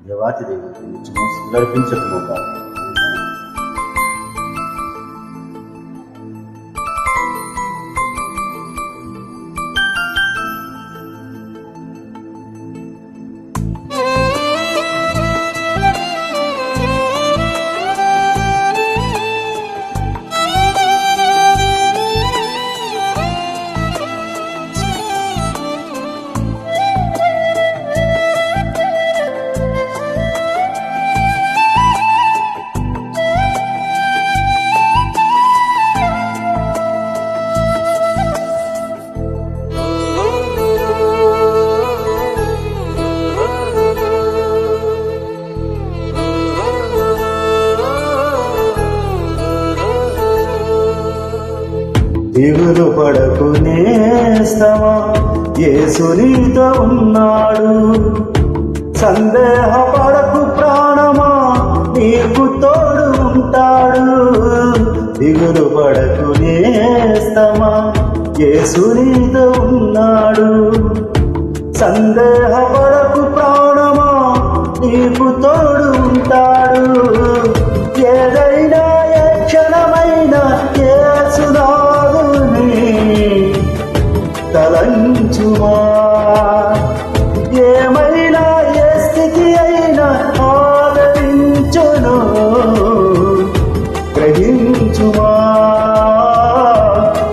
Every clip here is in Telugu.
దేవాతి దేవుడు నిత్యము దిగులు పడకు నేస్తమా నీతో ఉన్నాడు. సందేహ పడకు ప్రాణమా. నీకు తోడు ఉంటాడు. దిగులు పడకు నేస్తమా నీతో ఉన్నాడు. సందేహ పడకు ప్రాణమా. నీకు తోడు ఉంటాడు.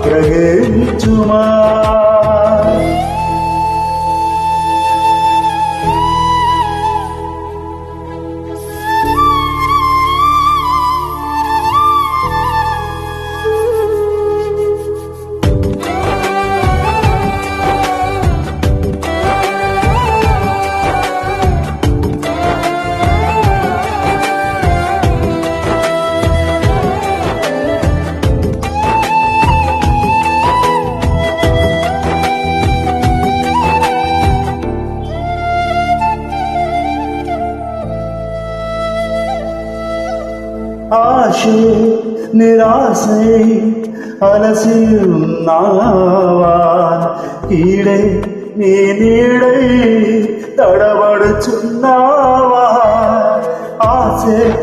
గ్రహించుమా ఆశే నిరాశై అలసి ఉన్నావా ఈడే నీ నీడై తడబడుచున్నావా? ఆశే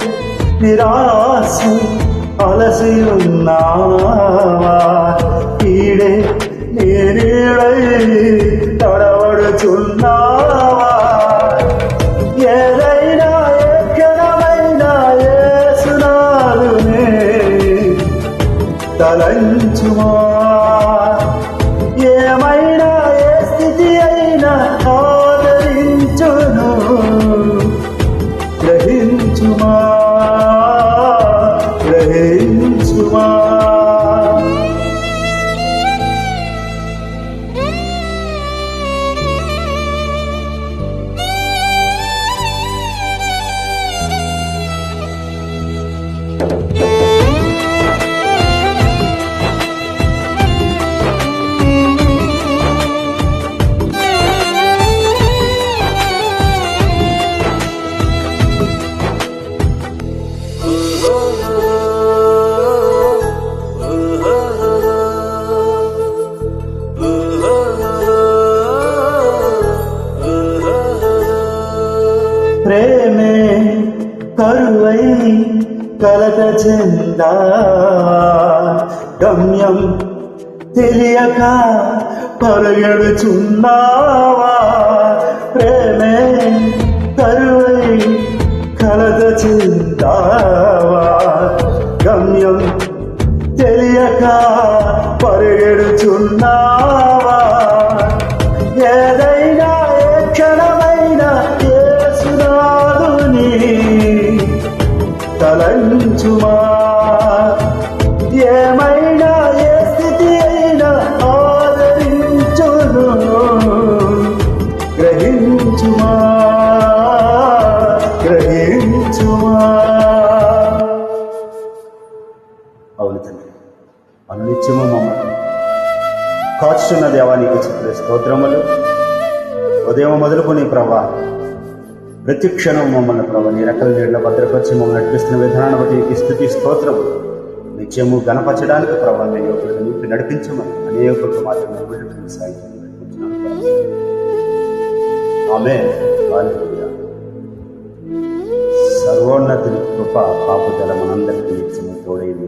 నిరాశ అలసి ఉన్నావా ఈడే నీ నీడై తడబడుచున్నావా? తలంచుమా? ఏమైనా ఏ స్థితి ప్రేమే కరువై కలత చెందా? గమ్యం తెలియక పరుగడుచున్నావా ప్రేమే కరువై కలత చెందావా? గమ్యం తెలియక పరుగెడుచున్నావా తలంచుమా ఏమైనా ఏ స్థితి అయినా ఆదరించును. గ్రహించుమా? గ్రహించుమా? అవును తండ్రి అనునిత్యము మమ్మల్ని. కాచుచున్న దేవానికి చెప్పే స్తోత్రములు. ఉదయం మొదలుకొని ప్రభా ప్రతి క్షణం మమ్మల్ని ప్రభా నీ రెక్కల నీళ్ళ భద్రపరిచి మమ్మల్ని నడిపిస్తున్న విధానాన్ని బట్టి నీకు స్థుతి స్తోత్రం. నిత్యము గణపరచడానికి ప్రభావ యువకులను నింపి నడిపించమని అనేకులకు మాత్రమే విడుదల ఆమె సర్వోన్నతుని కృప కాపుదల మనందరికీ నిత్యము తోడైంది